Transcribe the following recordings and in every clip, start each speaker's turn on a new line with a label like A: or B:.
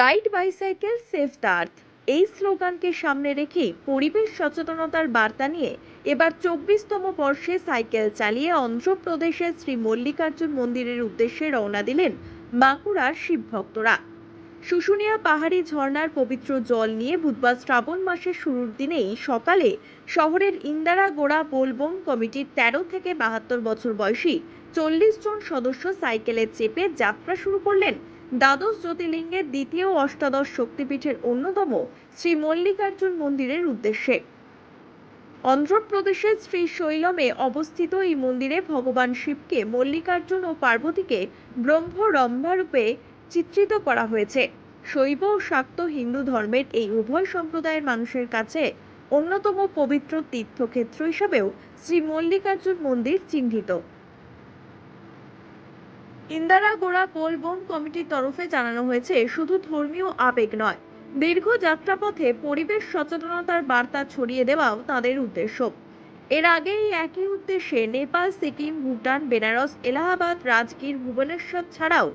A: Ride bicycle, save the earth. এই স্লোগানকে সামনে রেখেই পরিবেশ সচেতনতার বার্তা নিয়ে এবার চব্বিশতম বর্ষে সাইকেল চালিয়ে অন্ধ্রপ্রদেশের শ্রী মল্লিকার্জুন মন্দিরের উদ্দেশ্যে রওনা দিলেন বাঁকুড়ার শিব ভক্তরা। শুশুনিয়া পাহাড়ি ঝর্ণার পবিত্র জল নিয়ে বুধবার শ্রাবণ মাসের শুরুর দিনেই সকালে শহরের ইন্দারা গোড়া বোলবম কমিটির তেরো থেকে বাহাত্তর বছর বয়সী চল্লিশ জন সদস্য সাইকেলে চেপে যাত্রা শুরু করলেন দ্বাদশ জ্যোতির্লিঙ্গের দ্বিতীয় অষ্টাদশ শক্তিপীঠের অন্যতম শ্রী মল্লিকার্জুন মন্দিরের উদ্দেশ্যে। অন্ধ্রপ্রদেশের শ্রী শৈলমে অবস্থিত এই মন্দিরে ভগবান শিবকে, মল্লিকার্জুন ও পার্বতীকে ব্রহ্মরম্ভা রূপে চিত্রিত করা হয়েছে। শৈব ও শাক্ত হিন্দু ধর্মের এই উভয় সম্প্রদায়ের মানুষের কাছে অন্যতম পবিত্র তীর্থক্ষেত্র হিসাবেও শ্রী মল্লিকার্জুন মন্দির চিহ্নিত। ইন্দারা গোড়া পোলবম কমিটির তরফে জানানো হয়েছে, শুধু ধর্মীয় আবেগ নয়, দীর্ঘ যাত্রাপথে পরিবেশ সচেতনতার বার্তা ছড়িয়ে দেওয়াও তাদের উদ্দেশ্য। এর আগে এই একই উদ্দেশ্যে নেপাল, সিকিম, ভুটান, বেনারস, এলাহাবাদ, রাজগীর, ভুবনেশ্বর ছাড়াও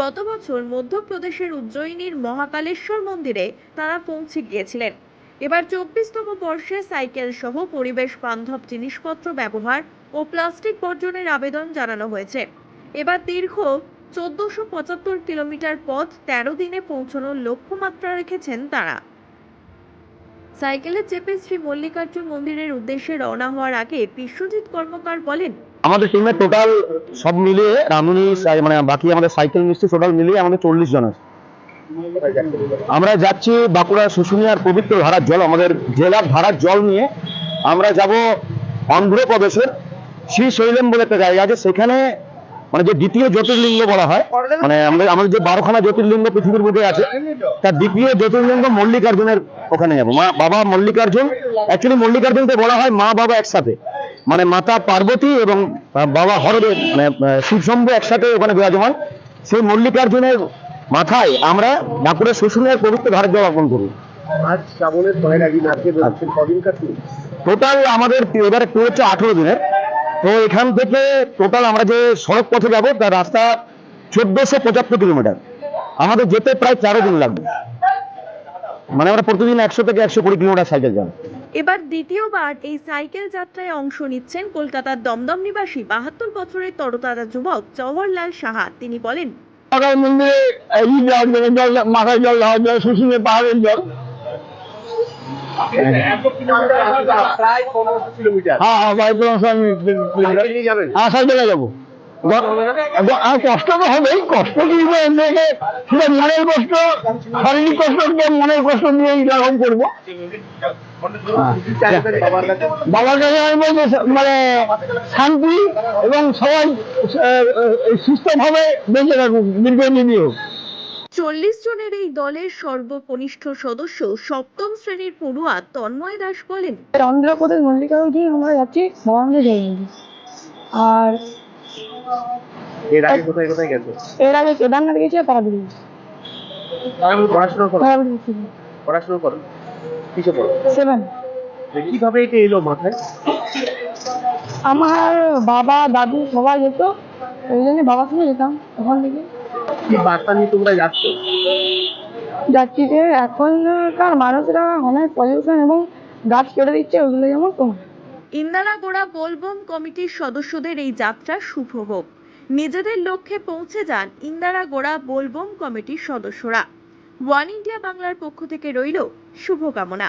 A: গত বছর মধ্যপ্রদেশের উজ্জয়িনীর মহাকালেশ্বর মন্দিরে তারা পৌঁছে গিয়েছিলেন। এবার চব্বিশতম বর্ষে সাইকেল সহ পরিবেশ বান্ধব জিনিসপত্র ব্যবহার ও প্লাস্টিক বর্জনের আবেদন জানানো হয়েছে। এবার দীর্ঘ চোদ্দশো পঁচাত্তর কিলোমিটার পথ তেরো দিনে পৌঁছানোর লক্ষ্যমাত্রা রেখেছেন তারা। সাইকেলে চেপে শ্রী মল্লিকার্জুন মন্দিরের উদ্দেশ্যে রওনা হওয়ার আগে বিশ্বজিৎ কর্মকার বলেন,
B: আমাদের টিমে টোটাল সব মিলিয়ে রামুনি মানে বাকি আমাদের সাইকেল মিস্ত্রি টোটাল মিলিয়ে আমাদের চল্লিশ জন আছে। আমরা যাচ্ছি বাঁকুড়া শুশুনিয়ার পবিত্র ধারার জল, আমাদের জেলার ধারার জল নিয়ে আমরা যাব অন্ধ্রপ্রদেশের শ্রী শৈলম বলে একটা জায়গা আছে। সেখানে মানে যে দ্বিতীয় জ্যোতির্লিঙ্গ বলা হয় মানে আমাদের আমাদের যে বারোখানা জ্যোতির্লিঙ্গ পৃথিবীর মধ্যে আছে তার দ্বিতীয় জ্যোতির্লিঙ্গ মল্লিকার্জুনের ওখানে যাব। মা বাবা মল্লিকার্জুন অ্যাকচুয়ালি মল্লিকার্জুনকে বলা হয় মা বাবা একসাথে। মানে মাতা পার্বতী এবং বাবা হরদেব মানে শিবশম্ভু একসাথে ওখানে বিরাজমান। সেই মল্লিকার্জুনের মাথায় আমরা বাঁকুড়া শুশুনিয়ার পবিত্র ধারের জল অর্পণ করি।
C: আজ শ্রাবণের পরের একদিন আজকে বেরোচ্ছেন কদিনকার ট্যুর
B: টোটাল আমাদের এবারে ট্যুর হচ্ছে আঠেরো দিনের। তো এখান থেকে টোটাল আমরা যে সড়ক পথে যাব তার রাস্তা চোদ্দশো পঁচাত্তর কিলোমিটার আমাদের যেতে প্রায় তেরো দিন লাগবে। মানে আমরা প্রতিদিন একশো থেকে একশো কুড়ি কিলোমিটার সাইকেল যাব।
A: এবার দ্বিতীয়বার এই সাইকেল যাত্রায় অংশ নিচ্ছেন কলকাতার দমদম নিবাসী বাহাত্তর বছরের তরতাজা যুবক জওহরলাল সাহা। তিনি বলেন
B: সকাল মন্দিরে মাথায় জল দেওয়া জল শুশুনে পাহাড়ের জল
C: প্রায় পনেরোশো কিলোমিটার।
B: হ্যাঁ হ্যাঁ আমি
C: নিয়ে
B: হ্যাঁ সাইকেলে যাব। গ- গ- আর কষ্ট তো হবেই কষ্ট কি মনের কষ্ট শারীরিক কষ্ট মনের কষ্ট দিয়ে এরকম করব।
C: বাবার কাছে?
B: আমি বলছি মানে শান্তি এবং সবাই সুস্থভাবে বেঁচে থাকুক দীর্ঘদিনই হোক।
A: চল্লিশ জনের এই দলের সর্বকনিষ্ঠ সদস্য সপ্তম শ্রেণির পড়ুয়া তন্ময় দাস বলেন
D: অন্ধ্রপ্রদেশ মল্লিকার্জুন আমরা যাচ্ছি ভবানন্দ জয়ন্তী আর
C: এর আগে কোথায় কোথায় গেছে?
D: এর আগে কেদারনাথ গেছি আর
C: পড়াশোনা করো পড়াশোনা করো কিসে পড়ো?
D: সেভেন।
C: কীভাবে এটা এলো মাথায়?
D: আমার বাবা দাদু সবাই যেত ওই জন্য বাবার সঙ্গে যেতাম ওখান থেকে।
C: কি বার্তা নিয়ে তোমরা যাচ্ছ?
D: যাচ্ছি যে এখনকার মানুষরা অনেক পলিউশন এবং গাছ কেটে দিচ্ছে ওগুলো যেমন কমে
A: ইন্দারা গোড়া বোলবম কমিটির সদস্যদের এই যাত্রা শুভ হোক। নিজেদের লক্ষ্যে পৌঁছে যান ইন্দারা গোড়া বোলবম কমিটির সদস্যরা। ওয়ান ইন্ডিয়া বাংলার পক্ষ থেকে রইল শুভকামনা।